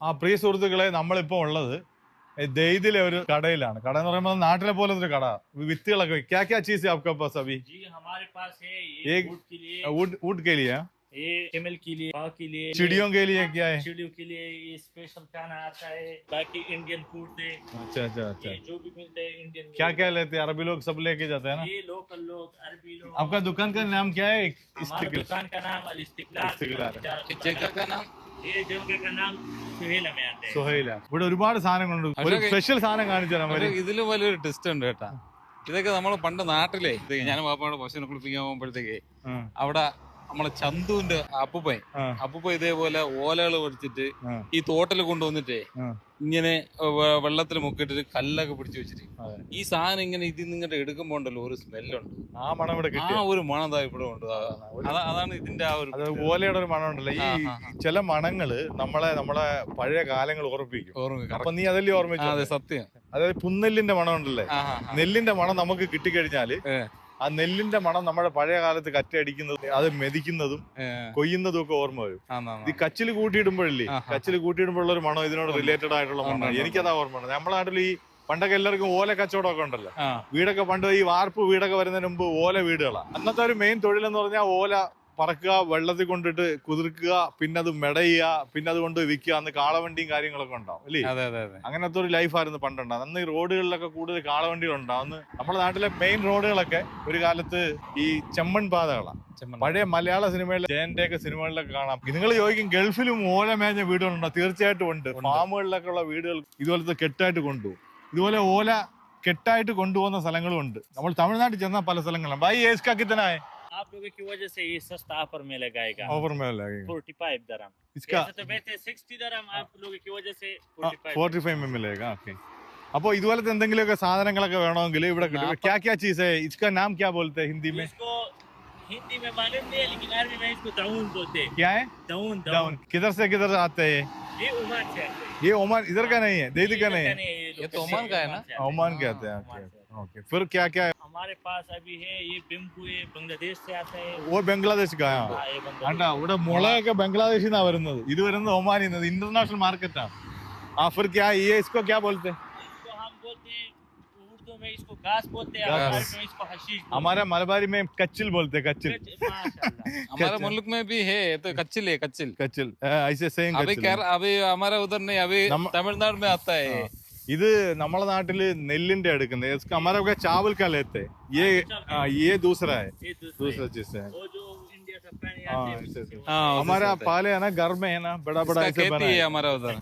ആ പ്രിയ സുഹൃത്തുക്കളെ നമ്മളിപ്പോ ഉള്ളത് ദെയ്തിലെ ഒരു കടയിലാണ് കട എന്ന് പറയുമ്പോൾ നാട്ടിലെ പോലത്തെ ഒരു കട വിത്തുകളൊക്കെ ക്യാ ക്യാ ചീസ് आपका पास अभी जी हमारे पास है ये एक- वुड के लिए वुड वुड के लिए ये एमएल के लिए पाव के लिए चिड़ियों के लिए क्या है चिड़ियों के लिए ये स्पेशल खाना आता है बाकी इंडियन फूड है अच्छा अच्छा अच्छा ये जो भी मिलता है इंडियन क्या क्या लेते हैं अरबी लोग सब लेके जाते हैं ना ये लोकल लोग अरबी लोग आपका दुकान का नाम क्या है हमारे इस्तिकलाल। दुकान का नाम अल इस्तिकलाल इस्तिकलाल। जगह का नाम ये जगह का नाम सुहेला में आता है സുഹൈല ഇവിടെ ഒരുപാട് സാധനങ്ങളുണ്ട്. ഒരു സ്പെഷ്യൽ സാധനം കാണിച്ചു തരാൻ പക്ഷേ മതി ഇതിലും വലിയൊരു ടെസ്റ്റ് ഉണ്ട് കേട്ടാ. ഇതൊക്കെ നമ്മൾ പണ്ട് നാട്ടിലെ ഞാനും ഞാൻ പാപ്പാടെ പശുവിനെ കുളിപ്പിക്കാൻ പോകുമ്പോഴത്തേക്ക് അവിടെ നമ്മളെ ചന്തുവിന്റെ അപ്പുപ്പൻ. അപ്പുപ്പ ഇതേപോലെ ഓലകൾ പഠിച്ചിട്ട് ഈ തോട്ടിൽ കൊണ്ടുവന്നിട്ടേ ഇങ്ങനെ വെള്ളത്തിൽ മുക്കിയിട്ട് കല്ലൊക്കെ പിടിച്ചു വെച്ചിട്ട്. ഈ സാധനം ഇങ്ങനെ ഇതിൽ നിന്നിട്ട് എടുക്കുമ്പോ ഉണ്ടല്ലോ ഒരു സ്മെല്ലുണ്ട്. ആ മണം ഇവിടെ ആ ഒരു മണം ദാ ഇവിടെ ഉണ്ട്. അതാണ് ഇതിന്റെ ആ ഒരു ഓലയുടെ ഒരു മണം ഉണ്ടല്ലോ ഈ. ചില മണങ്ങൾ നമ്മളെ നമ്മളെ പഴയ കാലങ്ങൾ ഓർമ്മിപ്പിക്കും. ഓർമ്മ അപ്പൊ നീ അതല്ലേ ഓർമ്മിച്ചു അതെ സത്യം. അതായത് പുന്നെല്ലിന്റെ മണം ഉണ്ടല്ലേ. നെല്ലിന്റെ മണം നമുക്ക് കിട്ടിക്കഴിഞ്ഞാൽ. ആ നെല്ലിന്റെ മണം നമ്മുടെ പഴയ കാലത്ത് കറ്റടിക്കുന്നതും അത് മെതിക്കുന്നതും കൊയ്യുന്നതും ഒക്കെ ഓർമ്മ വരും. ഈ കച്ചിൽ കൂട്ടിയിടുമ്പോഴില്ലേ. കച്ചിൽ കൂട്ടിയിടുമ്പോഴുള്ള ഒരു മണം ഇതിനോട് റിലേറ്റഡ് ആയിട്ടുള്ള മണം എനിക്കതാ ഓർമ്മ ഉണ്ട് നമ്മുടെ നാട്ടിൽ ഈ പണ്ടൊക്കെ എല്ലാവർക്കും ഓല കച്ചവടം ഒക്കെ ഉണ്ടല്ലോ വീടൊക്കെ പണ്ട് ഈ വാർപ്പ് വീടൊക്കെ വരുന്നതിന് മുമ്പ് ഓല വീടുകളാണ് അന്നത്തെ ഒരു മെയിൻ തൊഴിലെന്ന് പറഞ്ഞാൽ ഓല പറക്കുക വെള്ളത്തിൽ കൊണ്ടിട്ട് കുതിർക്കുക പിന്നെ അത് മെടയുക പിന്നെ അതുകൊണ്ട് വിൽക്കുക അന്ന് കാളവണ്ടിയും കാര്യങ്ങളൊക്കെ ഉണ്ടാവും അല്ലേ? അതെ അതെ അതെ. അങ്ങനത്തെ ഒരു ലൈഫായിരുന്നു പണ്ടുണ്ടാവും അന്ന് ഈ റോഡുകളിലൊക്കെ കൂടുതൽ കാളവണ്ടികൾ ഉണ്ടാവും. അന്ന് നമ്മുടെ നാട്ടിലെ മെയിൻ റോഡുകളൊക്കെ ഒരു കാലത്ത് ഈ ചെമ്മൺ പാതകളാണ് പഴയ മലയാള സിനിമയിലെ ജയന്റെ ഒക്കെ സിനിമകളിലൊക്കെ കാണാം. നിങ്ങൾ ചോദിക്കും ഗൾഫിലും ഓലമേഞ്ഞ വീടുകളുണ്ടോ തീർച്ചയായിട്ടും ഉണ്ട്. ഫാമുകളിലൊക്കെ ഉള്ള വീടുകൾ ഇതുപോലത്തെ കെട്ടായിട്ട് കൊണ്ടുപോകും. ഇതുപോലെ ഓല കെട്ടായിട്ട് കൊണ്ടുപോകുന്ന സ്ഥലങ്ങളും ഉണ്ട്. നമ്മൾ തമിഴ്നാട്ടിൽ ചെന്ന പല സ്ഥലങ്ങളിലും. ബൈ ഏസ്കാ കിത്തനായ आप लोगों की वजह से ये सस्ता ऑफर में लगाएगा ഓഫർ മേല फोर्टी फाइव दरम इसका ऐसे तो बेहतर सिक्सटी दरम आप लोगों की वजह से forty five forty five M L okay അപ്പൊ ഇതുപോലത്തെ എന്തെങ്കിലുമൊക്കെ സാധനങ്ങളൊക്കെ വേണമെങ്കിൽ ഇവിടെ കിട്ടും നാപ്പ- ക്യാ ക്യാ ചീസ് है इसका नाम क्या बोलते हैं हिंदी में इसको हिंदी में मालूम नहीं है लेकिन अरबी में इसको दाउन बोलते हैं क्या है दाउन डाउन दाउन किधर से किधर आते हैं ये ओमान से आते हैं ये ओमान इधर का नहीं है देदी का नहीं है ये तो ओमान का है ना? ओमान के आते हैं ओमान से आते हैं। ओके फिर क्या क्या है हमारे पास अभी है ये बिम्बू है बांग्लादेश से आता है वो बांग्लादेश का है हाँ, ये बांग्लादेश കണ്ടാ ഇവിടെ മുളയൊക്കെ ബംഗ്ലാദേശിൽ നിന്നാ വരുന്നത് ഇത് വരുന്നത് ഒമാനിൽ നിന്ന് ഇന്റർനാഷണൽ മാർക്കറ്റാണ് ആ फिर क्या है ये इसको क्या बोलते हैं इसको हम बोलते हैं उर्दू में इसको घास बोलते हैं घास। और अरबी में इसको हशीश बोलते हमारे मलबारी में कच्चिल बोलते हैं कच्चिल हैं। माशाल्लाह हमारे मुल्क में भी है तो कच्चिल है कच्चिल कच्चिल आ, ऐसे सेम अभी कच्चिल केर अभी हमारा उधर नहीं अभी नम- तमिलनाडु में आता है ഇത് നമ്മളെ നാട്ടില് നെല്ലിന്റെ എടുക്കുന്നത് इसका हमारा क्या चावल का लेते हैं ये आ, ये दूसरा है ये दूसरा दूसरा है। चीज है वो जो इंडिया से पानी हाँ, आते हैं ऐसे- उससे वो- हाँ, उसी हमारा से आता है। पाले है ना घर में है ना बड़ा बड़ा इसका ऐसे खेती बना है है हमारा उधर